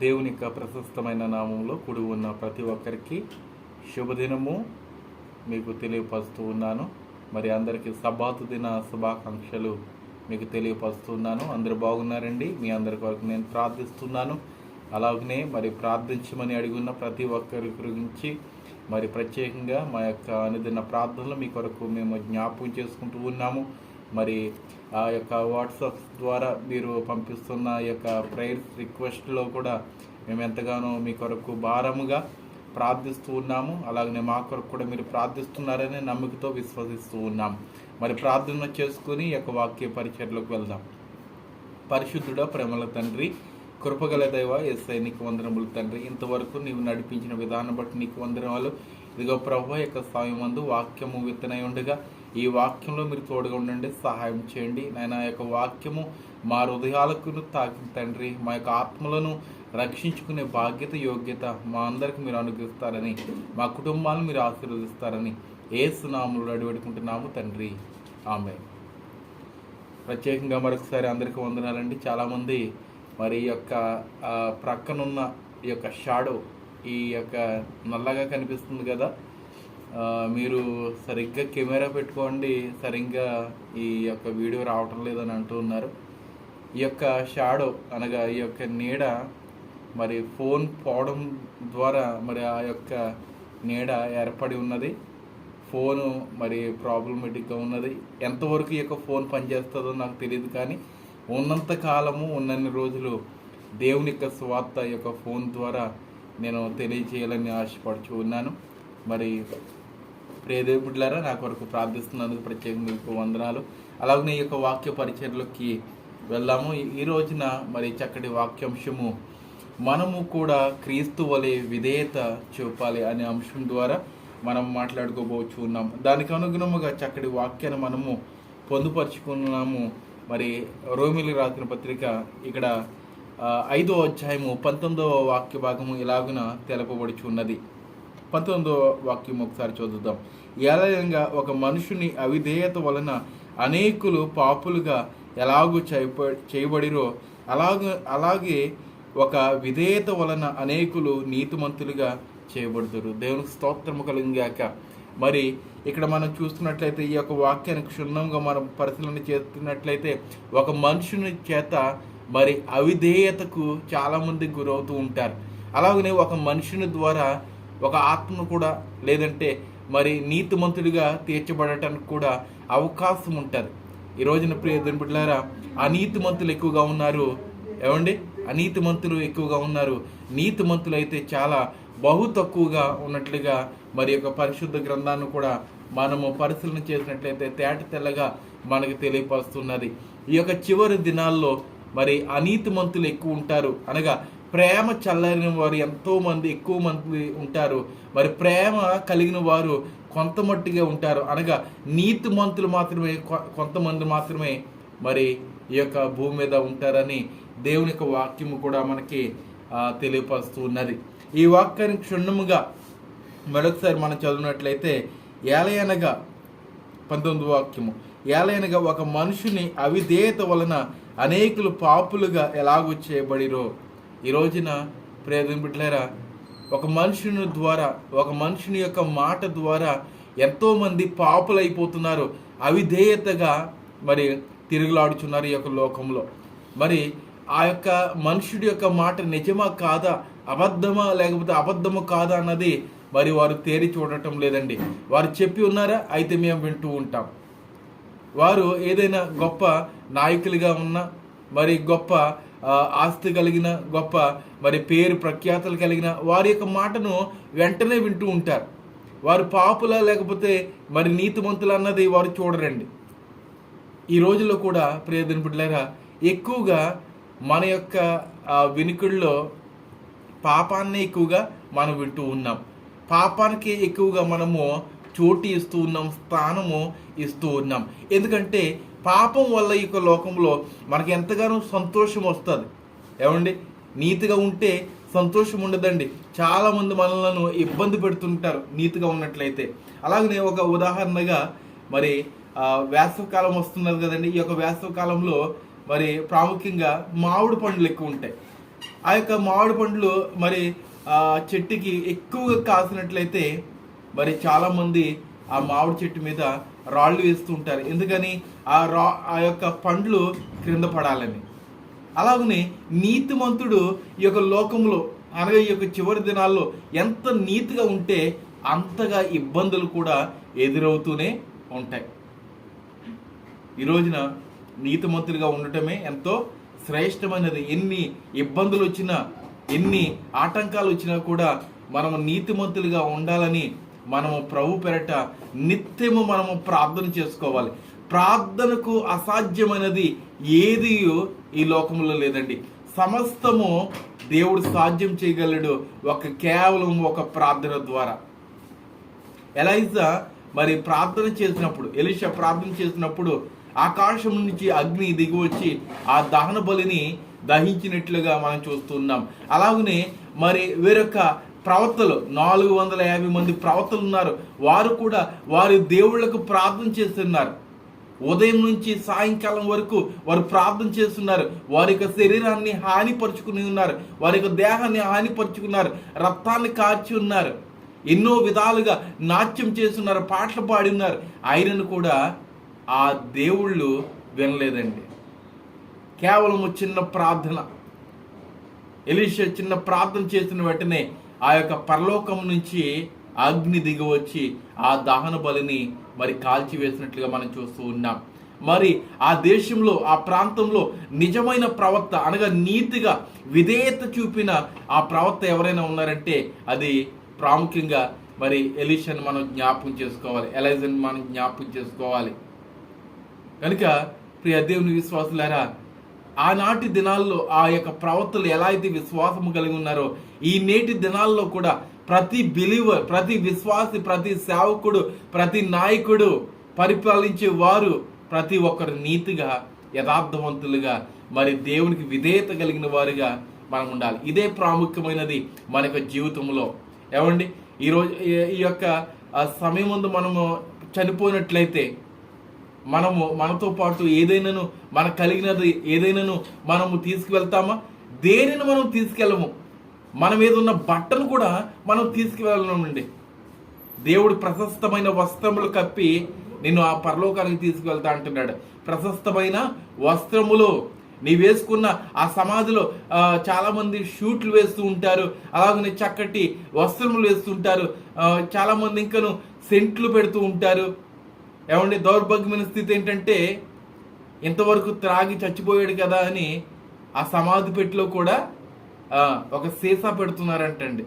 దేవుని యొక్క ప్రశస్తమైన నామంలో కూడి ఉన్న ప్రతి ఒక్కరికి శుభదినము. మీకు తెలియపరుస్తూ ఉన్నాను. మరి అందరికీ సబాతు దిన శుభాకాంక్షలు మీకు తెలియపరుస్తూ ఉన్నాను. అందరూ బాగున్నారండి? మీ అందరి కొరకు నేను ప్రార్థిస్తున్నాను. అలాగనే మరి ప్రార్థించమని అడిగిన ప్రతి ఒక్కరి గురించి మరి ప్రత్యేకంగా మా యొక్క అనుదిన ప్రార్థనలు మీ కొరకు మేము జ్ఞాపకం చేసుకుంటూ ఉన్నాము. మరి ఆ యొక్క వాట్సాప్ ద్వారా మీరు పంపిస్తున్న ఈ యొక్క ప్రేయర్ రిక్వెస్ట్లో కూడా మేము ఎంతగానో మీ కొరకు భారముగా ప్రార్థిస్తూ ఉన్నాము. అలాగనే మా కొరకు కూడా మీరు ప్రార్థిస్తున్నారని నమ్మకతో విశ్వసిస్తూ ఉన్నాం. మరి ప్రార్థన చేసుకుని ఈ యొక్క వాక్య పరిచయలోకి వెళ్దాం. పరిశుద్ధుడ ప్రేమల తండ్రి కృపగల దైవ ఎస్ఐ నీకు వందనములు తండ్రి. ఇంతవరకు నీవు నడిపించిన విధానం బట్టి నీకు వందనములు. ఇదిగో ప్రభు యొక్క సాయం మందు వాక్యము విత్తనై ఉండగా ఈ వాక్యంలో మీరు తోడుగా ఉండండి సహాయం చేయండి. నాయన ఆ యొక్క వాక్యము మా హృదయాలకు తాకి తండ్రి మా యొక్క ఆత్మలను రక్షించుకునే బాధ్యత యోగ్యత మా అందరికి మీరు అనుగ్రహిస్తారని మా కుటుంబాలను మీరు ఆశీర్వదిస్తారని ఏ సునాములు అడిపెట్టుకుంటున్నాము తండ్రి. ఆమె ప్రత్యేకంగా మరొకసారి అందరికీ వందనాలండి. చాలామంది మరి ఈ యొక్క ప్రక్కనున్న ఈ యొక్క షాడో ఈ యొక్క నల్లగా కనిపిస్తుంది కదా మీరు సరిగ్గా కెమెరా పెట్టుకోండి సరిగ్గా ఈ యొక్క వీడియో రావటం లేదని అంటూ ఉన్నారు. ఈ యొక్క షాడో అనగా ఈ యొక్క నీడ మరి ఫోన్ పోవడం ద్వారా మరి ఆ యొక్క నీడ ఏర్పడి ఉన్నది. ఫోను మరి ప్రాబ్లమేటిక్గా ఉన్నది. ఎంతవరకు ఈ యొక్క ఫోన్ పనిచేస్తుందో నాకు తెలియదు కానీ ఉన్నంత కాలము ఉన్నన్ని రోజులు దేవుని యొక్క స్వార్థ ఈ యొక్క ఫోన్ ద్వారా నేను తెలియజేయాలని ఆశపడుచు ఉన్నాను. మరి ప్రియదేవుడులారా నా కొరకు ప్రార్థిస్తున్నందుకు ప్రత్యేకంగా మీకు వందనాలు. అలాగనే ఈ యొక్క వాక్య పరిచయలోకి వెళ్దాము. ఈ- రోజున మరి చక్కటి వాక్యాంశము మనము కూడా క్రీస్తు వలె విధేయత చూపాలి అనే అంశం ద్వారా మనం మాట్లాడుకోబోచు ఉన్నాం. దానికి అనుగుణముగా చక్కటి వాక్యాన్ని మనము పొందుపరుచుకున్నాము. మరి రోమిలి రాసిన పత్రిక ఇక్కడ ఐదో అధ్యాయము పంతొమ్మిదవ వాక్య భాగము ఇలాగున తెలపబడుచున్నది. ఉన్నది పంతొమ్మిదో వాక్యం ఒకసారి చదువుదాం. ఎలాగంగా ఒక మనుషుని అవిధేయత వలన అనేకులు పాపులుగా ఎలాగూ చేయబ చేయబడిరో అలాగ అలాగే ఒక విధేయత వలన అనేకులు నీతిమంతులుగా చేయబడుతారు దేవునికి స్తోత్రము కలిగాక మరి ఇక్కడ మనం చూస్తున్నట్లయితే ఈ యొక్క వాక్యాన్ని క్షుణ్ణంగా మనం పరిశీలన చేస్తున్నట్లయితే ఒక మనుషుని చేత మరి అవిధేయతకు చాలామంది గురవుతూ ఉంటారు. అలాగనే ఒక మనుషుని ద్వారా ఒక ఆత్మ కూడా లేదంటే మరి నీతిమంతుడిగా తీర్చబడటానికి కూడా అవకాశం ఉంటుంది. ఈ రోజున ప్రియ బిడ్డలారా అనీతిమంతులు ఎక్కువగా ఉన్నారు. ఏమండి? అనీతిమంతులు ఎక్కువగా ఉన్నారు. నీతిమంతులు అయితే చాలా బహు తక్కువగా ఉన్నట్లుగా మరి యొక్క పరిశుద్ధ గ్రంథాన్ని కూడా మనము పరిశీలన చేసినట్లయితే తేట తెల్లగా మనకు తెలియపరుస్తున్నది. ఈ యొక్క చివరి దినాల్లో మరి అనీతిమంతులు ఎక్కువ ఉంటారు అనగా ప్రేమ చల్లని వారు ఎంతో మంది ఎక్కువ మంది ఉంటారు. మరి ప్రేమ కలిగిన వారు కొంతమట్టుగా ఉంటారు. అనగా నీతి మంతులు మాత్రమే కొ- కొంతమంది మాత్రమే మరి ఈ యొక్క భూమి మీద ఉంటారని దేవుని యొక్క వాక్యము కూడా మనకి తెలియపరుస్తూ ఉన్నది. ఈ వాక్యాన్ని క్షుణ్ణముగా మరొకసారి మనం చదివినట్లయితే ఏలయనగా పంతొమ్మిది వాక్యము. ఏలైనగా ఒక మనుషుని అవిధేయత వలన అనేకులు పాపులుగా ఎలాగూ చేయబడిరో ఈ రోజున ప్రేదం ఒక మనుషుని ద్వారా ఒక మనుషుని యొక్క మాట ద్వారా ఎంతోమంది పాపులైపోతున్నారు అవిధేయతగా మరి తిరుగులాడుచున్నారు ఈ యొక్క లోకంలో. మరి ఆ యొక్క మనుషుడి యొక్క మాట నిజమా కాదా అబద్ధమా లేకపోతే అబద్ధము కాదా అన్నది మరి వారు తేరి చూడటం లేదండి. వారు చెప్పి ఉన్నారా అయితే మేము వింటూ ఉంటాం. వారు ఏదైనా గొప్ప నాయకులుగా ఉన్న మరి గొప్ప ఆస్తి కలిగిన గొప్ప మరి పేరు ప్రఖ్యాతలు కలిగిన వారి యొక్క మాటను వెంటనే వింటూ ఉంటారు. వారు పాపుల లేకపోతే మరి నీతిమంతులు అన్నది వారు చూడరండి. ఈ రోజుల్లో కూడా ప్రియదని బిడ్డలారా ఎక్కువగా మన యొక్క ఆ, వినికిడిలో పాపాన్ని ఎక్కువగా మనం వింటూ ఉన్నాం. పాపానికి ఎక్కువగా మనము చోటు ఇస్తూ ఉన్నాం స్థానము ఇస్తూ ఉన్నాం. ఎందుకంటే పాపం వల్ల ఈ యొక్క లోకంలో మనకి ఎంతగానో సంతోషం వస్తుంది. ఏమండి? నీతిగా ఉంటే సంతోషం ఉండదండి. చాలామంది మనలను ఇబ్బంది పెడుతుంటారు నీతిగా ఉన్నట్లయితే. అలాగనే ఒక ఉదాహరణగా మరి వేసవకాలం వేసవికాలం వస్తున్నది కదండి. ఈ యొక్క వేసవికాలంలో మరి ప్రాముఖ్యంగా మామిడి పండ్లు ఎక్కువ ఉంటాయి. ఆ యొక్క మామిడి పండ్లు మరి చెట్టుకి ఎక్కువగా కాసినట్లయితే మరి చాలామంది ఆ మామిడి చెట్టు మీద రాళ్ళు వేస్తూ ఉంటారు ఎందుకని? ఆ రా ఆ యొక్క పండ్లు క్రింద పడాలని. అలాగనే నీతిమంతుడు ఈ యొక్క లోకంలో అనగా ఈ యొక్క చివరి దినాల్లో ఎంత నీతిగా ఉంటే అంతగా ఇబ్బందులు కూడా ఎదురవుతూనే ఉంటాయి. ఈ రోజున నీతిమంతులుగా ఉండటమే ఎంతో శ్రేష్టమైనది. ఎన్ని ఇబ్బందులు వచ్చినా ఎన్ని ఆటంకాలు వచ్చినా కూడా మనము నీతిమంతులుగా ఉండాలని మనము ప్రభు పెరట నిత్యము మనము ప్రార్థన చేసుకోవాలి. ప్రార్థనకు అసాధ్యమైనది ఏది ఈ లోకంలో లేదండి. సమస్తము దేవుడు సాధ్యం చేయగలడు ఒక కేవలం ఒక ప్రార్థన ద్వారా. ఎలైజా మరి ప్రార్థన చేసినప్పుడు ఎలిషా ప్రార్థన చేసినప్పుడు ఆకాశం నుంచి అగ్ని దిగి వచ్చి ఆ దహన బలిని దహించినట్లుగా మనం చూస్తున్నాం అలాగనే మరి వేరొక ప్రవక్తలు నాలుగు వందల యాభై మంది ప్రవక్తలు ఉన్నారు. వారు కూడా వారి దేవుళ్ళకు ప్రార్థన చేస్తున్నారు. ఉదయం నుంచి సాయంకాలం వరకు వారు ప్రార్థన చేస్తున్నారు. వారి యొక్క శరీరాన్ని హానిపరుచుకుని ఉన్నారు. వారి యొక్క దేహాన్ని హానిపరుచుకున్నారు. రక్తాన్ని కార్చి ఉన్నారు. ఎన్నో విధాలుగా నాట్యం చేస్తున్నారు. పాటలు పాడి ఉన్నారు. ఆయనను కూడా ఆ దేవుళ్ళు వినలేదండి. కేవలం చిన్న ప్రార్థన. ఎలీషా చిన్న ప్రార్థన చేసిన వెంటనే ఆ యొక్క పరలోకం నుంచి అగ్ని దిగి వచ్చి ఆ దహన బలిని మరి కాల్చివేసినట్లుగా మనం చూస్తూ ఉన్నాం. మరి ఆ దేశంలో ఆ ప్రాంతంలో నిజమైన ప్రవక్త అనగా నీతిగా విధేయత చూపిన ఆ ప్రవక్త ఎవరైనా ఉన్నారంటే అది ప్రాముఖ్యంగా మరి ఎలిషన్ మనం జ్ఞాపకం చేసుకోవాలి. ఎలైజన్ మనం జ్ఞాపకం చేసుకోవాలి. కనుక ప్రియ దేవుని విశ్వాసులారా ఆనాటి దినాల్లో ఆ యొక్క ప్రవక్తలు ఎలా అయితే విశ్వాసము కలిగి ఉన్నారో ఈ నేటి దినాల్లో కూడా ప్రతి బిలీవర్ ప్రతి విశ్వాసి ప్రతి సేవకుడు ప్రతి నాయకుడు పరిపాలించే వారు ప్రతి ఒక్కరు నీతిగా యథార్థవంతులుగా మరి దేవునికి విధేయత కలిగిన వారుగా మనం ఉండాలి. ఇదే ప్రాముఖ్యమైనది మన యొక్క జీవితంలో. ఏమండి? ఈరోజు ఈ యొక్క సమయం ముందు మనము చనిపోయినట్లయితే మనము మనతో పాటు ఏదైనాను మనకు కలిగినది ఏదైనాను మనము తీసుకువెళ్తామా? దేనిని మనం తీసుకెళ్ళము? మన మీద ఉన్న బట్టను కూడా మనం తీసుకువెళ్ళనండి. దేవుడు ప్రశస్తమైన వస్త్రములు కప్పి నిన్ను ఆ పరలోకానికి తీసుకువెళ్తా అంటున్నాడు. ప్రశస్తమైన వస్త్రములు నీ వేసుకున్న ఆ సమాధిలో చాలామంది షూట్లు వేస్తూ ఉంటారు. అలాగనే చక్కటి వస్త్రములు వేస్తుంటారు చాలామంది ఇంకను సెంట్లు పెడుతూ ఉంటారు. ఏమండి దౌర్భాగ్యమైన స్థితి ఏంటంటే ఇంతవరకు త్రాగి చచ్చిపోయాడు కదా అని ఆ సమాధి పెట్టిలో కూడా ఒక సీసా పెడుతున్నారంటండి.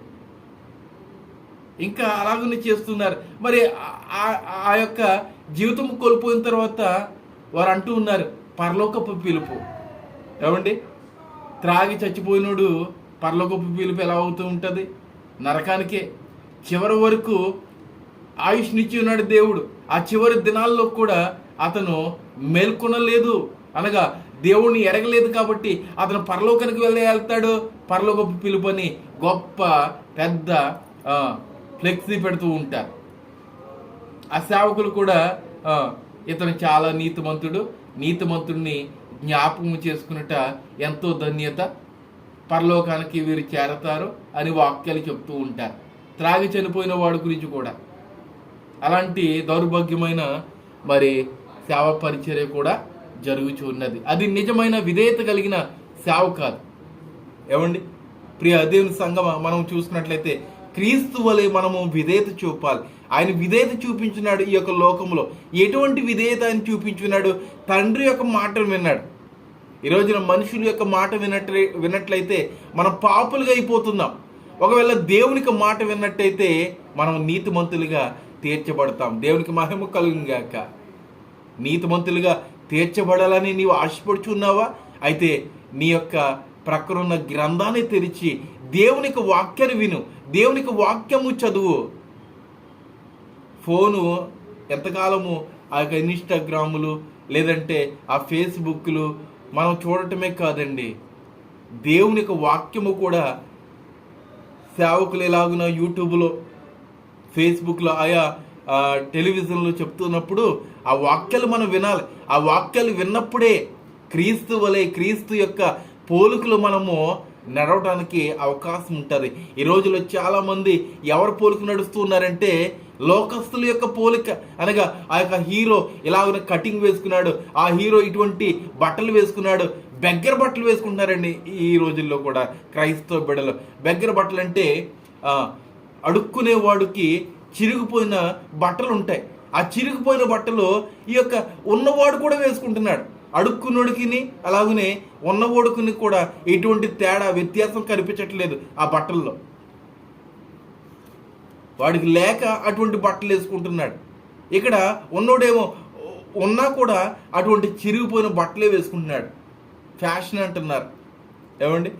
ఇంకా అలాగనే చేస్తున్నారు. మరి ఆ- యొక్క జీవితం కోల్పోయిన తర్వాత వారు అంటూ ఉన్నారు పరలోకపు పిలుపు. ఏమండి? త్రాగి చచ్చిపోయినోడు పరలోకపు పిలుపు ఎలా అవుతూ ఉంటుంది? నరకానికే. చివరి వరకు ఆయుష్నిచ్చి ఉన్నాడు దేవుడు. ఆ చివరి దినాల్లో కూడా అతను మేల్కొనలేదు అనగా దేవుణ్ణి ఎరగలేదు కాబట్టి అతను పరలోకానికి వెళ్ళే వెళ్తాడు పరలోకపు పిలుపని గొప్ప పెద్ద ఫ్లెక్సీ పెడుతూ ఉంటారు. ఆ సేవకులు కూడా ఇతను చాలా నీతిమంతుడు. నీతిమంతుడిని జ్ఞాపకం చేసుకున్నట ఎంతో ధన్యత. పరలోకానికి వీరు చేరతారు అని వాక్యాలు చెప్తూ ఉంటారు. త్రాగి చనిపోయిన వాడి గురించి కూడా. అలాంటి దౌర్భాగ్యమైన మరి సేవ పరిచర్య కూడా జరుగుతూ ఉన్నది అది నిజమైన విధేయత కలిగిన సేవ కాదు ఏమండి? ప్రియ దేవుని సంగమ మనం చూసినట్లయితే క్రీస్తు వలె మనము విధేయత చూపాలి. ఆయన విధేయత చూపించున్నాడు ఈ యొక్క లోకంలో. ఎటువంటి విధేయత ఆయన చూపించున్నాడు తండ్రి యొక్క మాట విన్నాడు. ఈ రోజున మనుషుల యొక్క మాట వినట్లే విన్నట్లయితే మనం పాపులుగా అయిపోతున్నాం. ఒకవేళ దేవునికి మాట విన్నట్టయితే మనం నీతిమంతులుగా తీర్చబడతాం. దేవునికి మహిమ కలుగుగాక నీతిమంతులుగా తీర్చబడాలని నీవు ఆశపడుచున్నావా అయితే నీ యొక్క ప్రక్కనున్న గ్రంథాన్ని తెరిచి దేవునికి వాక్యాన్ని విను. దేవునికి వాక్యము చదువు. ఫోను ఎంతకాలము ఆ యొక్క ఇన్స్టాగ్రాములు లేదంటే ఆ ఫేస్బుక్లు మనం చూడటమే కాదండి. దేవుని వాక్యము కూడా సేవకులు ఎలాగున యూట్యూబ్లో ఫేస్బుక్లో ఆయా టెలివిజన్లో చెప్తున్నప్పుడు ఆ వాక్యాలు మనం వినాలి. ఆ వాక్యాలు విన్నప్పుడే క్రీస్తు వలె క్రీస్తు యొక్క పోలికలు మనము నడవడానికి అవకాశం ఉంటుంది. ఈ రోజుల్లో చాలామంది ఎవరు పోలిక నడుస్తూ ఉన్నారంటే లోకస్తుల యొక్క పోలిక. అనగా ఆ యొక్క హీరో ఇలాగ కటింగ్ వేసుకున్నాడు ఆ హీరో ఇటువంటి బట్టలు వేసుకున్నాడు బెగ్గర బట్టలు వేసుకుంటున్నారండి ఈ రోజుల్లో కూడా క్రైస్తవ బిడలు బెగ్గర బట్టలు అంటే అడుక్కునే అడుక్కునేవాడికి చిరిగిపోయిన బట్టలు ఉంటాయి ఆ చిరిగిపోయిన బట్టలు ఈ యొక్క ఉన్నవాడు కూడా వేసుకుంటున్నాడు. అడుక్కున్నోడికి అలాగనే ఉన్నవాడుకుని కూడా ఎటువంటి తేడా వ్యత్యాసం కనిపించట్లేదు ఆ బట్టల్లో. వాడికి లేక అటువంటి బట్టలు వేసుకుంటున్నాడు. ఇక్కడ ఉన్నోడేమో ఉన్నా కూడా అటువంటి చిరిగిపోయిన బట్టలే వేసుకుంటున్నాడు. ఫ్యాషన్ అంటున్నారు. ఏమండి?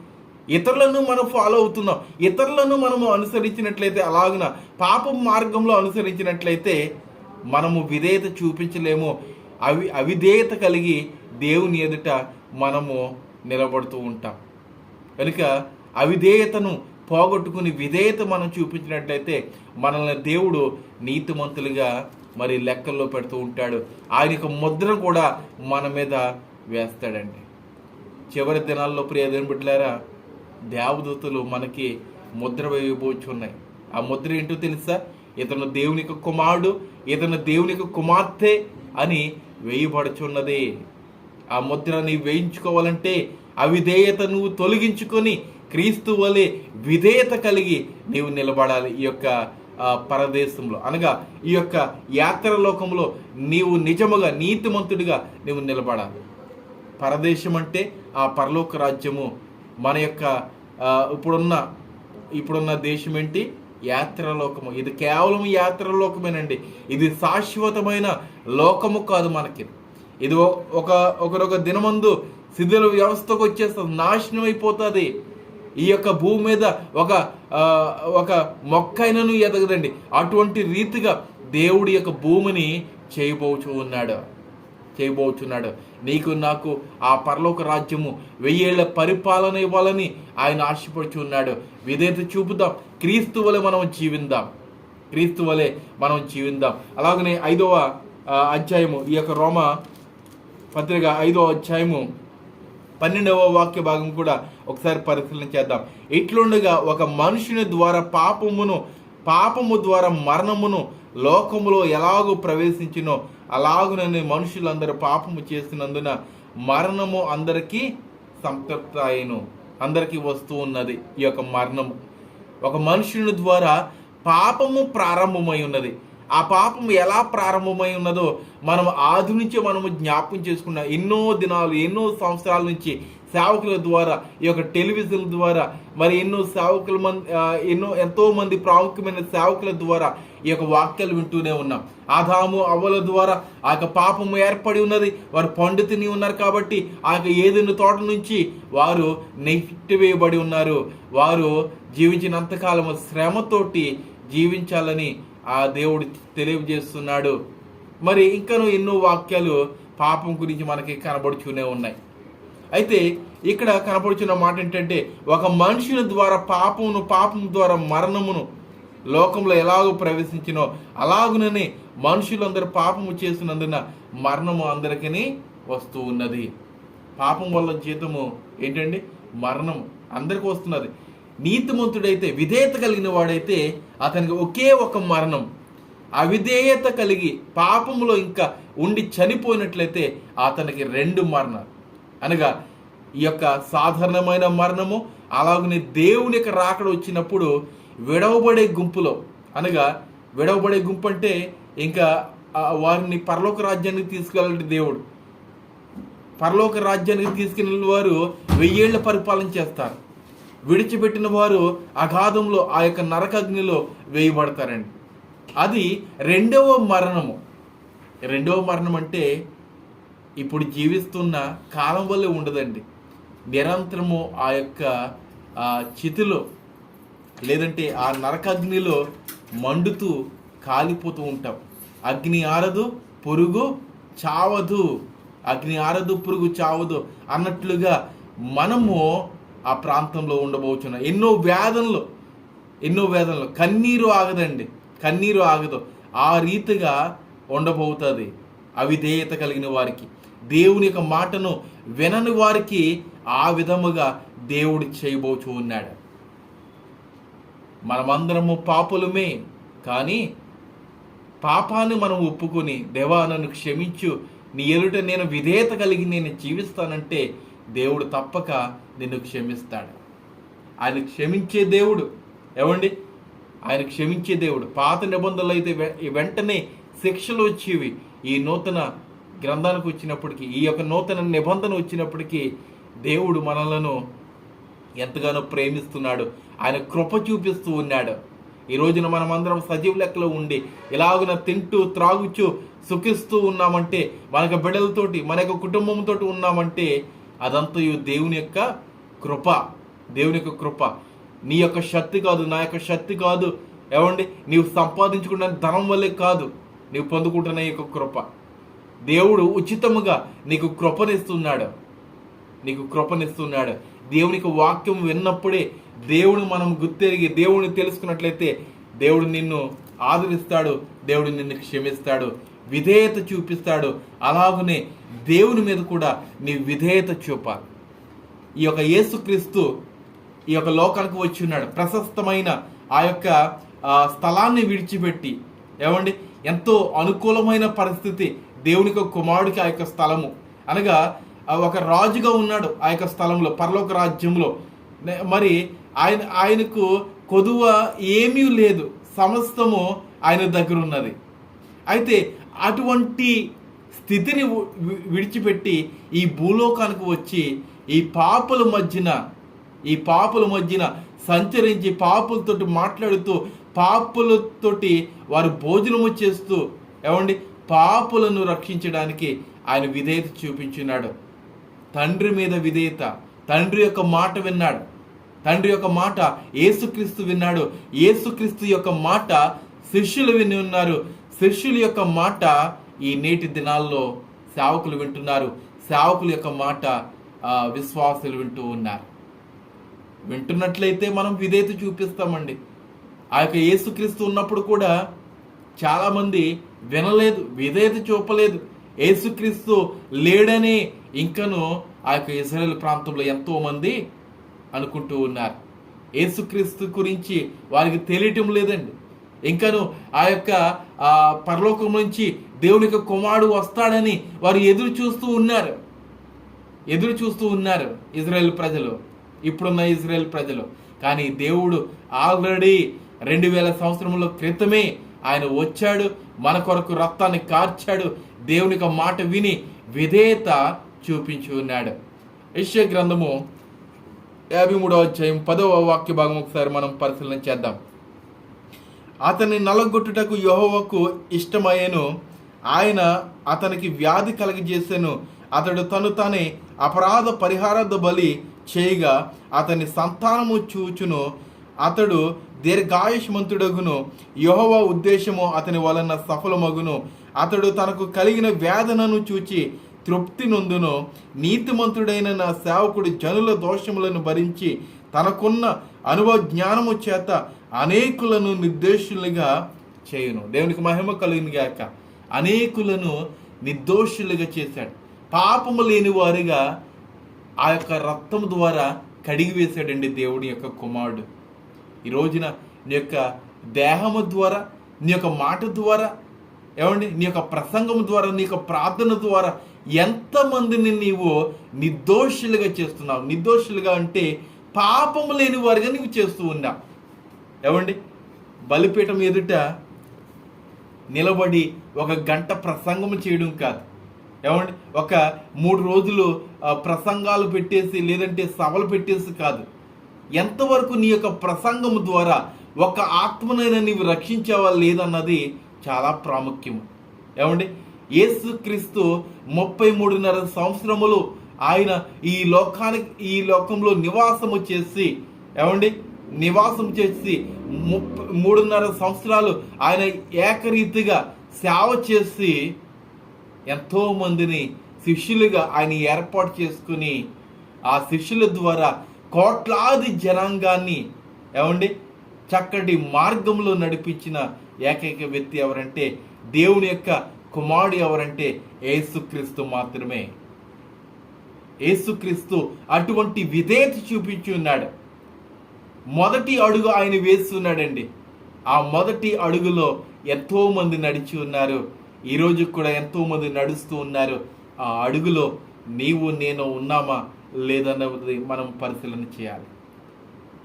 ఇతరులను మనం ఫాలో అవుతున్నాం. ఇతరులను మనము అనుసరించినట్లయితే అలాగున పాపం మార్గంలో అనుసరించినట్లయితే మనము విధేయత చూపించలేము. అవి అవిధేయత కలిగి దేవుని ఎదుట మనము నిలబడుతూ ఉంటాం. కనుక అవిధేయతను పోగొట్టుకుని విధేయత మనం చూపించినట్లయితే మనల్ని దేవుడు నీతిమంతులుగా మరి లెక్కల్లో పెడుతూ ఉంటాడు. ఆయన యొక్క ముద్ర కూడా మన మీద వేస్తాడండి. చివరి దినాల్లో ప్రియదేని బిడ్డలారా దేవదూతలు మనకి ముద్ర వేయబోచున్నాయి. ఆ ముద్ర ఏంటో తెలుసా? ఇతను దేవుని యొక్క కుమారుడు ఇతను దేవుని యొక్క కుమార్తె అని వేయబడుచున్నది. ఆ ముద్రని వేయించుకోవాలంటే అవిధేయత నువ్వు తొలగించుకొని క్రీస్తు వలె విధేయత కలిగి నీవు నిలబడాలి ఈ యొక్క పరదేశంలో. అనగా ఈ యొక్క యాత్రలోకంలో నీవు నిజముగా నీతిమంతుడిగా నీవు నిలబడాలి. పరదేశం అంటే ఆ పరలోక రాజ్యము. మన యొక్క ఇప్పుడున్న ఇప్పుడున్న దేశం ఏంటి? యాత్రలోకము. ఇది కేవలం యాత్రలోకమేనండి. ఇది శాశ్వతమైన లోకము కాదు మనకి. ఇది ఒక ఒకరొక దినమందు శిథిల వ్యవస్థకు వచ్చేస్తుంది నాశనం అయిపోతుంది ఈ యొక్క భూమి మీద ఒక ఒక మొక్కైనను ఎదగదండి. అటువంటి రీతిగా దేవుడి యొక్క భూమిని చేయబోచు ఉన్నాడు. చేయబోచున్నాడు. నీకు నాకు ఆ పరలోక రాజ్యము వెయ్యేళ్ళ పరిపాలన ఇవ్వాలని ఆయన ఆశపడుచున్నాడు. విధేత చూపుదాం. క్రీస్తు వలె మనం జీవిందాం. క్రీస్తు వలె మనం జీవిందాం. అలాగనే ఐదవ అధ్యాయము ఈ యొక్క రోమ పత్రిక ఐదవ అధ్యాయము పన్నెండవ వాక్య భాగం కూడా ఒకసారి పరిశీలన చేద్దాం. ఇట్లుండగా ఒక మనుషుని ద్వారా పాపమును పాపము ద్వారా మరణమును లోకములో ఎలాగూ ప్రవేశించినో అలాగునని మనుషులందరూ పాపము చేసినందున మరణము అందరికీ సంతృప్తాయను. అందరికీ వస్తూ ఉన్నది ఈ యొక్క మరణము. ఒక మనుషుని ద్వారా పాపము ప్రారంభమై ఉన్నది. ఆ పాపం ఎలా ప్రారంభమై ఉన్నదో మనం ఆది నుంచి మనము జ్ఞాపకం చేసుకున్న ఎన్నో దినాలు ఎన్నో సంవత్సరాల నుంచి సేవకుల ద్వారా ఈ యొక్క టెలివిజన్ ద్వారా మరి ఎన్నో సేవకుల మంది ఎన్నో ఎంతో మంది ప్రాముఖ్యమైన సేవకుల ద్వారా ఈ యొక్క వాక్యాలు వింటూనే ఉన్నాం. ఆదాము అవ్వల ద్వారా ఆ యొక్క పాపము ఏర్పడి ఉన్నది. వారు పండు తిని ఉన్నారు కాబట్టి ఆ యొక్క ఏదైనా తోట నుంచి వారు నెట్టివేయబడి ఉన్నారు. వారు జీవించినంతకాలము శ్రమతోటి జీవించాలని ఆ దేవుడు తెలియజేస్తున్నాడు. మరి ఇంకనూ ఎన్నో వాక్యాలు పాపం గురించి మనకి కనబడుచునే ఉన్నాయి. అయితే ఇక్కడ కనపడుచున్న మాట ఏంటంటే ఒక మనుషుని ద్వారా పాపమును పాపం ద్వారా మరణమును లోకంలో ఎలాగో ప్రవేశించినో అలాగునని మనుషులందరూ పాపము చేసినందున మరణము అందరికీ వస్తూ ఉన్నది. పాపం వల్ల జీతము ఏంటండి? మరణం అందరికీ వస్తున్నది. నీతిమంతుడైతే విధేయత కలిగిన వాడైతే అతనికి ఒకే ఒక మరణం. అవిధేయత కలిగి పాపములో ఇంకా ఉండి చనిపోయినట్లయితే అతనికి రెండు మరణాలు. అనగా ఈ యొక్క సాధారణమైన మరణము అలాగనే దేవుని యొక్క రాకడ వచ్చినప్పుడు విడవబడే గుంపులో అనగా విడవబడే గుంపు అంటే ఇంకా వారిని పరలోక రాజ్యానికి తీసుకెళ్ళాలంటే దేవుడు. పరలోక రాజ్యానికి తీసుకెళ్ళిన వారు వెయ్యేళ్ళ పరిపాలన చేస్తారు. విడిచిపెట్టిన వారు అగాధంలో ఆ యొక్క నరకగ్నిలో వేయబడతారండి. అది రెండవ మరణము. రెండవ మరణం అంటే ఇప్పుడు జీవిస్తున్న కాలం వల్లే ఉండదండి. నిరంతరము ఆ యొక్క చితిలో లేదంటే ఆ నరకాగ్నిలో మండుతూ కాలిపోతూ ఉంటాం. అగ్ని ఆరదు పురుగు చావదు. అగ్ని ఆరదు పురుగు చావదు అన్నట్లుగా మనము ఆ ప్రాంతంలో ఉండబోతున్నాం ఎన్నో వేదనలు ఎన్నో వేదనలు కన్నీరు ఆగదండి. కన్నీరు ఆగదు. ఆ రీతిగా ఉండబోతుంది అవిధేయత కలిగిన వారికి. దేవుని యొక్క మాటను వినని వారికి ఆ విధముగా దేవుడు చేయబోచు ఉన్నాడు. మనమందరము పాపులమే. కానీ పాపాన్ని మనం ఒప్పుకొని దేవా నన్ను క్షమించు. నీ ఎదుట నేను విధేయత కలిగి నేను జీవిస్తానంటే దేవుడు తప్పక నిన్ను క్షమిస్తాడు. ఆయన క్షమించే దేవుడు. ఏమండి? ఆయన క్షమించే దేవుడు. పాత నిబంధనలు అయితే వె- వెంటనే శిక్షలు వచ్చేవి. ఈ నూతన గ్రంథానికి వచ్చినప్పటికీ ఈ యొక్క నూతన నిబంధన వచ్చినప్పటికీ దేవుడు మనలను ఎంతగానో ప్రేమిస్తున్నాడు. ఆయన కృప చూపిస్తూ ఉన్నాడు. ఈ రోజున మనం అందరం సజీవ లెక్కలో ఉండి ఇలాగున తింటూ త్రాగుచూ సుఖిస్తూ ఉన్నామంటే మనకు బిడ్డలతోటి మన యొక్క కుటుంబంతో ఉన్నామంటే అదంతయు దేవుని యొక్క కృప. దేవుని యొక్క కృప. నీ యొక్క శక్తి కాదు నా యొక్క శక్తి కాదు. ఏమండి? నీవు సంపాదించుకున్న ధనం వల్లే కాదు నీవు పొందుకుంటున్న ఈ యొక్క కృప. దేవుడు ఉచితముగా నీకు కృపనిస్తున్నాడు. నీకు కృపనిస్తున్నాడు. దేవునికి వాక్యం విన్నప్పుడే దేవుడు మనం గుర్తెరిగి దేవుడిని తెలుసుకున్నట్లయితే దేవుడు నిన్ను ఆదరిస్తాడు దేవుడు నిన్ను క్షమిస్తాడు విధేయత చూపిస్తాడు. అలాగనే దేవుని మీద కూడా నీ విధేయత చూపాలి. ఈ యొక్క యేసుక్రీస్తు ఈ యొక్క లోకానికి వచ్చి ఉన్నాడు. ప్రశస్తమైన ఆ యొక్క స్థలాన్ని విడిచిపెట్టి ఏమండి? ఎంతో అనుకూలమైన పరిస్థితి దేవునికి కుమారుడికి ఆ యొక్క స్థలము. అనగా ఒక రాజుగా ఉన్నాడు ఆ యొక్క స్థలంలో పరలోక రాజ్యంలో. మరి ఆయన ఆయనకు కొదువ ఏమీ లేదు. సమస్తము ఆయన దగ్గర ఉన్నది అయితే అటువంటి స్థితిని విడిచిపెట్టి ఈ భూలోకానికి వచ్చి ఈ పాపుల మధ్యన ఈ పాపుల మధ్యన సంచరించి పాపులతోటి మాట్లాడుతూ పాపులతోటి వారు భోజనము చేస్తూ ఏమండి? పాపులను రక్షించడానికి ఆయన విధేయత చూపించున్నాడు. తండ్రి మీద విధేయత. తండ్రి యొక్క మాట విన్నాడు. తండ్రి యొక్క మాట ఏసుక్రీస్తు విన్నాడు. ఏసుక్రీస్తు యొక్క మాట శిష్యులు విని ఉన్నారు. శిష్యుల యొక్క మాట ఈ నేటి దినాల్లో సేవకులు వింటున్నారు. సేవకుల యొక్క మాట విశ్వాసులు వింటూ ఉన్నారు. వింటున్నట్లయితే మనం విధేయత చూపిస్తామండి. ఆ యొక్క ఏసుక్రీస్తు ఉన్నప్పుడు కూడా చాలామంది వినలేదు విధేయత చూపలేదు. యేసుక్రీస్తు లేడని ఇంకను ఆ యొక్క ఇజ్రాయెల్ ప్రాంతంలో ఎంతో మంది అనుకుంటూ ఉన్నారు. యేసుక్రీస్తు గురించి వారికి తెలియటం లేదండి. ఇంకను ఆ యొక్క పరలోకం నుంచి దేవుని యొక్క కుమారుడు వస్తాడని వారు ఎదురు చూస్తూ ఉన్నారు. ఎదురు చూస్తూ ఉన్నారు ఇజ్రాయెల్ ప్రజలు. ఇప్పుడున్న ఇజ్రాయెల్ ప్రజలు. కానీ దేవుడు ఆల్రెడీ రెండు వేల సంవత్సరంలో క్రితమే ఆయన వచ్చాడు మన కొరకు రక్తాన్ని కార్చాడు దేవుని యొక్క మాట విని విధేయత చూపించి ఉన్నాడు యెషయా గ్రంథము యాభై మూడవ అధ్యాయం పదవ వాక్య భాగం ఒకసారి మనం పరిశీలన చేద్దాం. అతని నలగొట్టుటకు యెహోవాకు ఇష్టమయ్యను. ఆయన అతనికి వ్యాధి కలగజేసెను. అతడు తను తానే అపరాధ పరిహారార్థ బలి చేయగా అతని సంతానము చూచును. అతడు దీర్ఘాయుష్మంతుడగును. యెహోవా ఉద్దేశము అతని వలన సఫలమగును. అతడు తనకు కలిగిన వేదనను చూచి తృప్తి నొందును. నీతిమంతుడైన నా సేవకుడు జనుల దోషములను భరించి తనకున్న అనుభవ జ్ఞానము చేత అనేకులను నిర్దోషులుగా చేయను. దేవునికి మహిమ కలిగిన గాక. అనేకులను నిర్దోషులుగా చేశాడు. పాపము లేని వారిగా ఆ యొక్క రక్తం ద్వారా కడిగి వేశాడండి దేవుడి యొక్క కుమారుడు. ఈ రోజున నీ యొక్క దేహము ద్వారా నీ యొక్క మాట ద్వారా ఏమండి? నీ యొక్క ప్రసంగం ద్వారా నీ యొక్క ప్రార్థన ద్వారా ఎంతమందిని నీవు నిర్దోషులుగా చేస్తున్నావు? నిర్దోషులుగా అంటే పాపము లేని వారిగా నీవు చేస్తూ ఉన్నావు ఏమండి? బలిపీఠం ఎదుట నిలబడి ఒక గంట ప్రసంగం చేయడం కాదు. ఏమండి? ఒక మూడు రోజులు ప్రసంగాలు పెట్టేసి లేదంటే సభలు పెట్టేసి కాదు. ఎంతవరకు నీ యొక్క ప్రసంగం ద్వారా ఒక ఆత్మనైనా నీవు రక్షించావా లేదన్నది చాలా ప్రాముఖ్యం ఏమండి? యేసుక్రీస్తు ముప్పై మూడున్నర సంవత్సరములు ఆయన ఈ లోకానికి ఈ లోకంలో నివాసము చేసి ఏమండి? నివాసం చేసి ముప్పై మూడున్నర సంవత్సరాలు ఆయన ఏకరీతిగా సేవ చేసి ఎంతో మందిని శిష్యులుగా ఆయన ఏర్పాటు చేసుకుని ఆ శిష్యుల ద్వారా కోట్లాది జనాంగాన్ని ఏమండి? చక్కటి మార్గంలో నడిపించిన ఏకైక వ్యక్తి ఎవరంటే దేవుని యొక్క కుమారుడు ఎవరంటే ఏసుక్రీస్తు మాత్రమే. ఏసుక్రీస్తు అటువంటి విధేయత చూపించి ఉన్నాడు. మొదటి అడుగు ఆయన వేస్తున్నాడండి ఆ మొదటి అడుగులో ఎంతో మంది నడిచి ఉన్నారు. ఈరోజు కూడా ఎంతో మంది నడుస్తూ ఉన్నారు. ఆ అడుగులో నీవు నేను ఉన్నామా? లేదన్నది మనం పరిశీలన చేయాలి.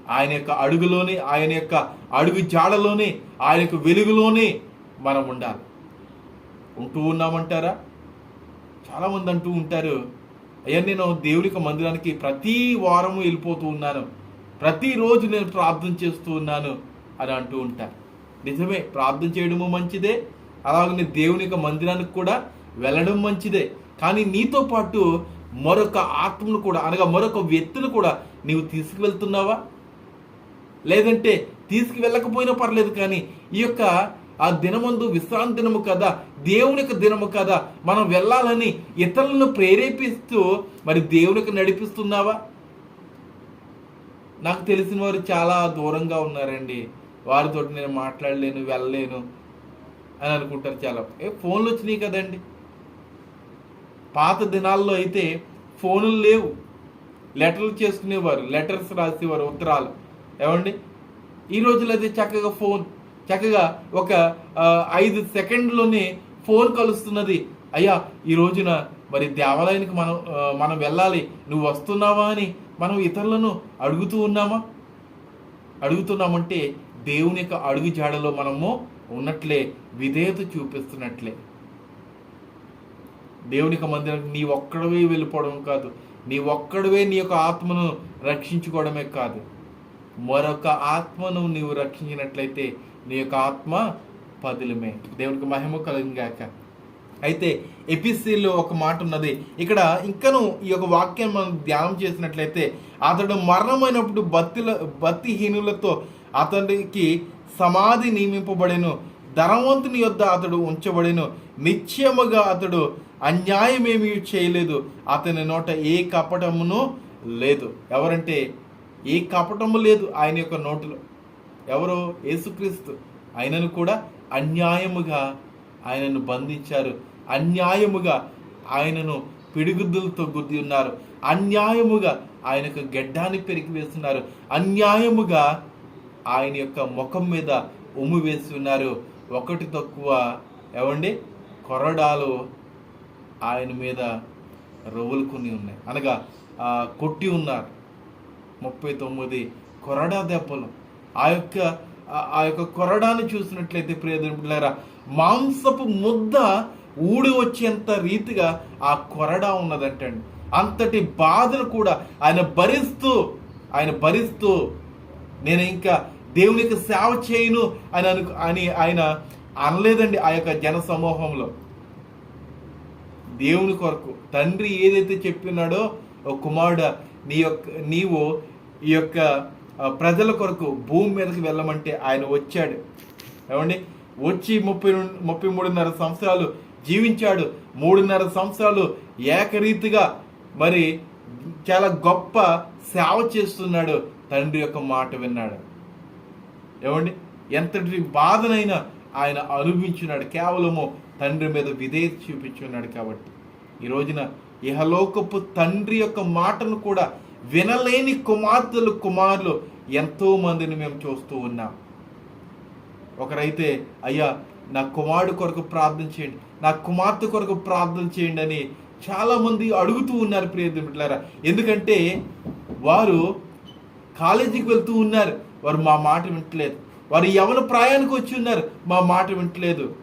ఆయన యొక్క అడుగులోని ఆయన యొక్క అడుగు జాడలోనే ఆయన యొక్క వెలుగులోనే మనం ఉండాలి. ఉంటూ ఉన్నామంటారా? చాలామంది అంటూ ఉంటారు అయ్యా నేను దేవుని యొక్క మందిరానికి ప్రతి వారము వెళ్ళిపోతూ ఉన్నాను. ప్రతిరోజు నేను ప్రార్థన చేస్తూ ఉన్నాను అని అంటూ ఉంటాను నిజమే ప్రార్థన చేయడము మంచిదే అలాగనే దేవుని యొక్క మందిరానికి కూడా వెళ్ళడం మంచిదే. కానీ నీతో పాటు మరొక ఆత్మను కూడా అనగా మరొక వ్యక్తిని కూడా నీవు తీసుకువెళ్తున్నావా? లేదంటే తీసుకువెళ్ళకపోయినా పర్లేదు కానీ ఈ యొక్క ఆ దినమందు విశ్రాంతి దినము కదా దేవుని యొక్క దినము కదా మనం వెళ్ళాలని ఇతరులను ప్రేరేపిస్తూ మరి దేవునికి నడిపిస్తున్నావా? నాకు తెలిసిన వారు చాలా దూరంగా ఉన్నారండి. వారితో నేను మాట్లాడలేను వెళ్ళలేను అని అనుకుంటారు చాలా. ఏ ఫోన్లు వచ్చినాయి కదండి. పాత దినాల్లో అయితే ఫోన్లు లేవు. లెటర్లు చేసుకునేవారు లెటర్స్ రాసేవారు ఉత్తరాలు. ఏమండి? ఈ రోజుల్లో అయితే చక్కగా ఫోన్. చక్కగా ఒక ఐదు సెకండ్లోనే ఫోన్ కలుస్తున్నది. అయ్యా ఈ రోజున మరి దేవాలయానికి మనం మనం వెళ్ళాలి. నువ్వు వస్తున్నావా అని మనం ఇతరులను అడుగుతూ ఉన్నామా? అడుగుతున్నామంటే దేవుని యొక్క అడుగు జాడలో మనము ఉన్నట్లే విధేయత చూపిస్తున్నట్లే. దేవుని యొక్క మందిరానికి నీ ఒక్కడవే వెళ్ళిపోవడం కాదు నీ ఒక్కడవే నీ యొక్క ఆత్మను రక్షించుకోవడమే కాదు. మరొక ఆత్మను నీవు రక్షించినట్లయితే నీ యొక్క ఆత్మ పదులమే. దేవునికి మహిమ కలిగాక అయితే ఎపిసిలో ఒక మాట ఉన్నది. ఇక్కడ ఇంకను ఈ యొక్క వాక్యం మనం ధ్యానం చేసినట్లయితే అతడు మరణమైనప్పుడు బత్తిల బత్తిహీనులతో అతడికి సమాధి నియమింపబడెను. ధనవంతుని యొద్ద అతడు ఉంచబడెను. నిశ్చయముగా అతడు అన్యాయమేమీ చేయలేదు. అతని నోట ఏ కపటమును లేదు. ఎవరంటే ఏ కపటము లేదు ఆయన యొక్క నోటులో. ఎవరో? యేసుక్రీస్తు. ఆయనను కూడా అన్యాయముగా ఆయనను బంధించారు. అన్యాయముగా ఆయనను పిడిగుద్దులతో గుద్ది ఉన్నారు. అన్యాయముగా ఆయనకు గెడ్డాన్ని పెరిగి వేస్తున్నారు. అన్యాయముగా ఆయన యొక్క ముఖం మీద ఉమ్ము వేసి ఉన్నారు. ఒకటి తక్కువ ఏమండి? కొరడాలు ఆయన మీద రొవులుకుని ఉన్నాయి. అనగా కొట్టి ఉన్నారు. ముప్పై తొమ్మిది కొరడా దెబ్బలు. ఆ యొక్క ఆ- యొక్క కొరడాన్ని చూసినట్లయితే ప్రియదులారా మాంసపు ముద్ద ఊడి వచ్చేంత రీతిగా ఆ కొరడా ఉన్నదంటండి. అంతటి బాధను కూడా ఆయన భరిస్తూ ఆయన భరిస్తూ నేను ఇంకా దేవునికి సేవ చేయను అని అను అని ఆయన అనలేదండి ఆ యొక్క జన సమూహంలో దేవుని కొరకు తండ్రి ఏదైతే చెప్పినాడో ఓ కుమారుడు నీ యొక్క నీవు ఈ యొక్క ప్రజల కొరకు భూమి మీదకి వెళ్ళమంటే ఆయన వచ్చాడు. ఏమండి? వచ్చి ముప్పై ముప్పై మూడున్నర సంవత్సరాలు జీవించాడు. మూడున్నర సంవత్సరాలు ఏకరీతిగా మరి చాలా గొప్ప సేవ చేస్తున్నాడు. తండ్రి యొక్క మాట విన్నాడు. ఏమండి? ఎంతటి బాధనైనా ఆయన అనుభవించున్నాడు. కేవలము తండ్రి మీద విధేయత చూపించున్నాడు కాబట్టి. ఈ రోజున ఇహలోకపు తండ్రి యొక్క మాటను కూడా వినలేని కుమార్తెలు కుమారులు ఎంతో మందిని మేము చూస్తూ ఉన్నాం. ఒకరైతే అయ్యా నా కుమారుడు కొరకు ప్రార్థన చేయండి నా కుమార్తె కొరకు ప్రార్థన చేయండి అని చాలామంది అడుగుతూ ఉన్నారు ప్రియమిట్లారా ఎందుకంటే వారు కాలేజీకి వెళ్తూ ఉన్నారు వారు మా మాట వింటలేదు. వారు యవన ప్రాయానికి వచ్చి ఉన్నారు మా మాట వింటలేదు.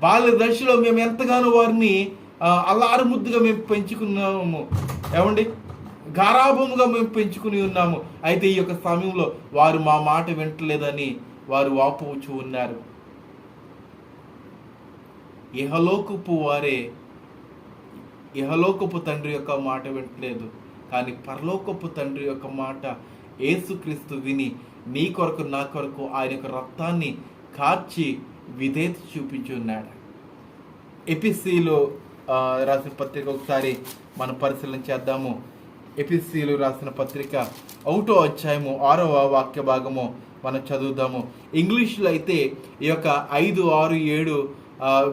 బాల్య దశలో మేము ఎంతగానో వారిని అల్లారు ముద్దుగా మేము పెంచుకున్నాము. ఏమండి? గారాభముగా మేము పెంచుకుని ఉన్నాము. అయితే ఈ యొక్క సమయంలో వారు మా మాట వింటలేదని వారు వాపోవచ్చు ఉన్నారు. ఇహలోకపు వారే ఇహలోకపు తండ్రి యొక్క మాట వింటలేదు. కానీ పరలోకపు తండ్రి యొక్క మాట ఏసుక్రీస్తు విని నీ కొరకు నా కొరకు ఆయన యొక్క రక్తాన్ని కార్చి విధేత చూపించి ఉన్నాడు. ఎపిసిలో రాసిన పత్రిక ఒకసారి మనం పరిశీలన చేద్దాము. ఎపిసిలు రాసిన పత్రిక ఒకటో అధ్యాయము ఆరవ వాక్య భాగము మనం చదువుదాము. ఇంగ్లీష్లో అయితే ఈ యొక్క ఐదు ఆరు ఏడు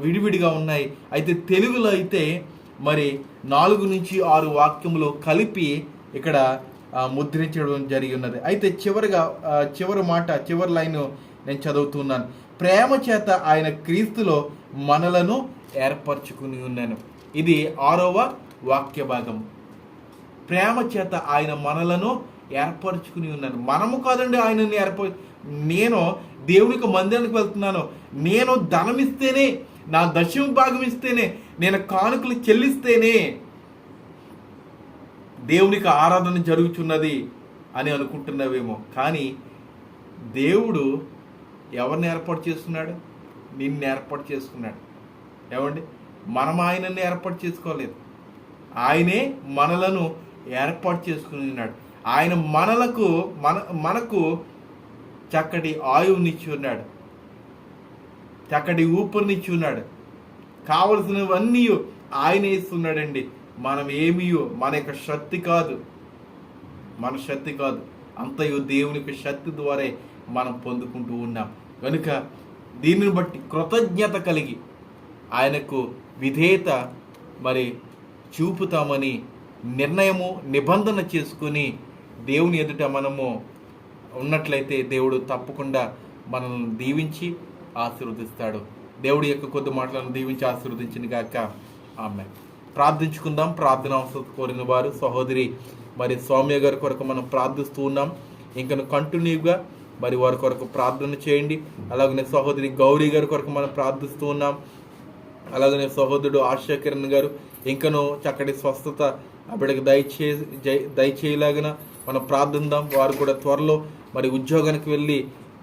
విడివిడిగా ఉన్నాయి. అయితే తెలుగులో అయితే మరి నాలుగు నుంచి ఆరు వాక్యములు కలిపి ఇక్కడ ముద్రించడం జరిగి ఉన్నది. అయితే చివరిగా చివరి మాట చివరి లైన్ నేను చదువుతున్నాను. ప్రేమ చేత ఆయన క్రీస్తులో మనలను ఏర్పరచుకుని ఉన్నాను ఇది ఆరవ వాక్య భాగం ప్రేమ చేత ఆయన మనలను ఏర్పరచుకుని ఉన్నాను మనము కాదండి ఆయనని ఏర్ప నేను దేవునికి మందిరానికి వెళ్తున్నాను. నేను ధనం ఇస్తేనే నా దశమ భాగం ఇస్తేనే నేను కానుకలు చెల్లిస్తేనే దేవునికి ఆరాధన జరుగుతున్నది అని అనుకుంటున్నావేమో. కానీ దేవుడు ఎవరిని ఏర్పాటు చేస్తున్నాడు? నిన్ను ఏర్పాటు చేసుకున్నాడు ఏమండి? మనం ఆయనని ఏర్పాటు చేసుకోలేదు. ఆయనే మనలను ఏర్పాటు చేసుకుని ఉన్నాడు ఆయన మనలకు మన మనకు చక్కటి ఆయువునిచ్చి ఉన్నాడు. చక్కటి ఊపిరినిచ్చి ఉన్నాడు. కావలసినవన్నీ ఆయన ఇస్తున్నాడండి. మనం ఏమీయో మన యొక్క శక్తి కాదు. మన శక్తి కాదు. అంతయో దేవుని యొక్క శక్తి ద్వారే మనం పొందుకుంటూ ఉన్నాం. కనుక దీనిని బట్టి కృతజ్ఞత కలిగి ఆయనకు విధేయత మరి చూపుతామని నిర్ణయము నిబంధన చేసుకుని దేవుని ఎదుట మనము ఉన్నట్లయితే దేవుడు తప్పకుండా మనల్ని దీవించి ఆశీర్వదిస్తాడు. దేవుడి యొక్క కొద్ది మాటలను దీవించి ఆశీర్వదించిన గాక. ఆమె ప్రార్థించుకుందాం. ప్రార్థన అవసరం కోరిన వారు సహోదరి మరి సౌమ్య గారి కొరకు మనం ప్రార్థిస్తూ ఉన్నాం. ఇంకా కంటిన్యూగా మరి వారి కొరకు ప్రార్థన చేయండి. అలాగనే సహోదరి గౌరీ గారి కొరకు మనం ప్రార్థిస్తూ ఉన్నాం. అలాగనే సహోదరుడు ఆశా కిరణ్ గారు ఇంకనో చక్కటి స్వస్థత ఆ బిడ్డకి దయచే దయచేయలాగిన మనం ప్రార్థిద్దాం వారు కూడా త్వరలో మరి ఉద్యోగానికి వెళ్ళి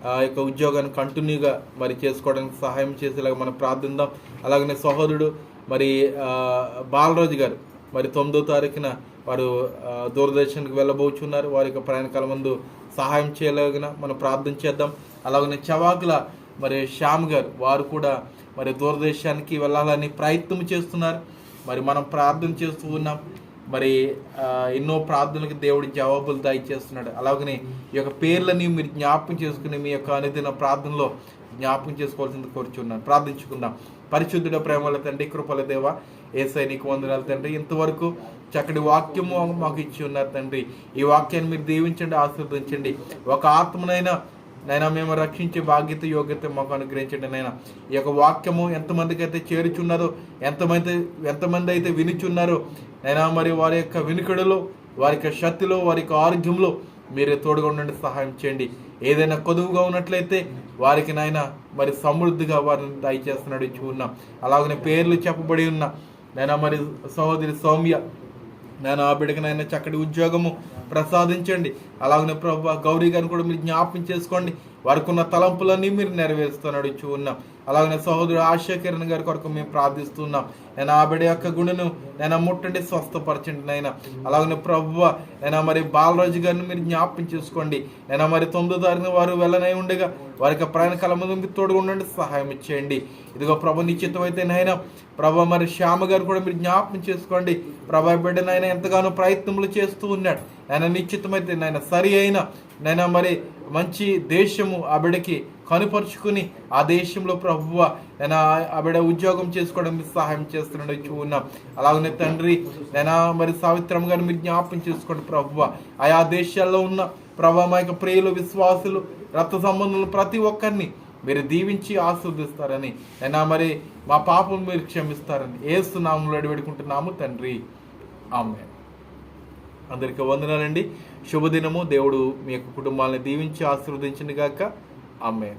ఆ యొక్క ఉద్యోగాన్ని కంటిన్యూగా మరి చేసుకోవడానికి సహాయం చేసేలాగా మనం ప్రార్థిద్దాం అలాగనే సహోదరుడు మరి బాలరాజు గారు మరి తొమ్మిదో తారీఖున వారు దూరదర్శన్కి వెళ్ళబోచున్నారు. వారి యొక్క ప్రయాణకాల ముందు సహాయం చేయలేగిన మనం ప్రార్థన చేద్దాం. అలాగనే చవాకుల మరి శ్యామ్ గారు వారు కూడా మరి దూరదేశానికి వెళ్ళాలని ప్రయత్నం చేస్తున్నారు. మరి మనం ప్రార్థన చేస్తూ ఉన్నాం. మరి ఎన్నో ప్రార్థనలకు దేవుడి జవాబులు దయచేస్తున్నాడు. అలాగనే ఈ యొక్క పేర్లని మీరు జ్ఞాపకం చేసుకుని మీ యొక్క అనుదిన ప్రార్థనలో జ్ఞాపకం చేసుకోవాల్సింది కోరుచున్నాను. ప్రార్థించుకుందాం. పరిశుద్ధుడ ప్రేమల తండ్రి కృపల దేవ ఏసై నీకు వందనాలు తండ్రి. ఇంతవరకు చక్కటి వాక్యము మాకు ఇచ్చి ఉన్నారు తండ్రి. ఈ వాక్యాన్ని మీరు దీవించండి ఆశీర్వదించండి. ఒక ఆత్మనైనా నైనా మేము రక్షించే బాధ్యత యోగ్యత మాకు అనుగ్రహించండి నైనా. ఈ యొక్క వాక్యము ఎంతమందికి అయితే చేరుచున్నదో ఎంతమంది ఎంతమంది అయితే వినుచున్నారో నైనా మరి వారి యొక్క వినికిడిలో వారి యొక్క శక్తిలో వారి యొక్క ఆరోగ్యంలో మీరే తోడుగా ఉండండి సహాయం చేయండి. ఏదైనా కొదువుగా ఉన్నట్లయితే వారికి నాయన మరి సమృద్ధిగా వారిని దయచేస్తున్నాడు ఇచ్చి ఉన్నాం. అలాగనే పేర్లు చెప్పబడి ఉన్న. నైనా మరి సహోదరి సౌమ్య నేను ఆ బిడ్డకనైనా చక్కటి ఉద్యోగము ప్రసాదించండి. అలాగనే ప్రభు గౌరీ గారిని కూడా మీరు జ్ఞాపకం చేసుకోండి. వారికి ఉన్న తలంపులన్నీ మీరు నెరవేరుస్తున్నాడు ఇచ్చి ఉన్నాం. అలాగనే సహోదరుడు ఆశా కిరణ్ గారి కొరకు మేము ప్రార్థిస్తున్నాం. నేను ఆ బిడ్డ యొక్క గుణను నేను ముట్టండి స్వస్థపరచండి నాయన. అలాగనే ప్రభువ నేను మరి బాలరాజు గారిని మీరు జ్ఞాపకం చేసుకోండి. నేను మరి తొమ్మిదో తారీఖున వారు వెళ్ళనై ఉండగా వారి యొక్క ప్రయాణ కలమందు మీరు తోడుగా ఉండండి సహాయం ఇచ్చేయండి ఇదిగో ప్రభు నిశ్చితమైతే నాయన ప్రభు మరి శ్యామ గారు కూడా మీరు జ్ఞాపకం చేసుకోండి. ప్రభా బిడ్డ నాయన ఎంతగానో ప్రయత్నములు చేస్తూ ఉన్నాడు. ఆయన నిశ్చితమైతే నాయన సరి అయిన నైనా మరి మంచి దేశము ఆ కనుపరుచుకుని ఆ దేశంలో ప్రభువ నేను ఆ ఉద్యోగం చేసుకోవడం సహాయం చేస్తున్నాడు ఉన్నాం. అలాగనే తండ్రి నేను మరి సావిత్రమ్మ గారిని మీరు జ్ఞాపకం చేసుకోండి ప్రభువ. ఆయా దేశాల్లో ఉన్న ప్రభావ మా యొక్క ప్రియులు విశ్వాసులు రక్త సంబంధులు ప్రతి ఒక్కరిని మీరు దీవించి ఆస్వాదిస్తారని అయినా మరి మా పాపం మీరు క్షమిస్తారని ఏస్తున్నాములు అడిపెడుకుంటున్నాము తండ్రి. ఆమె అందరికీ వందనాలండి. శుభదినము. దేవుడు మీ యొక్క కుటుంబాలను దీవించి ఆశీర్వదించింది గాక ఆమె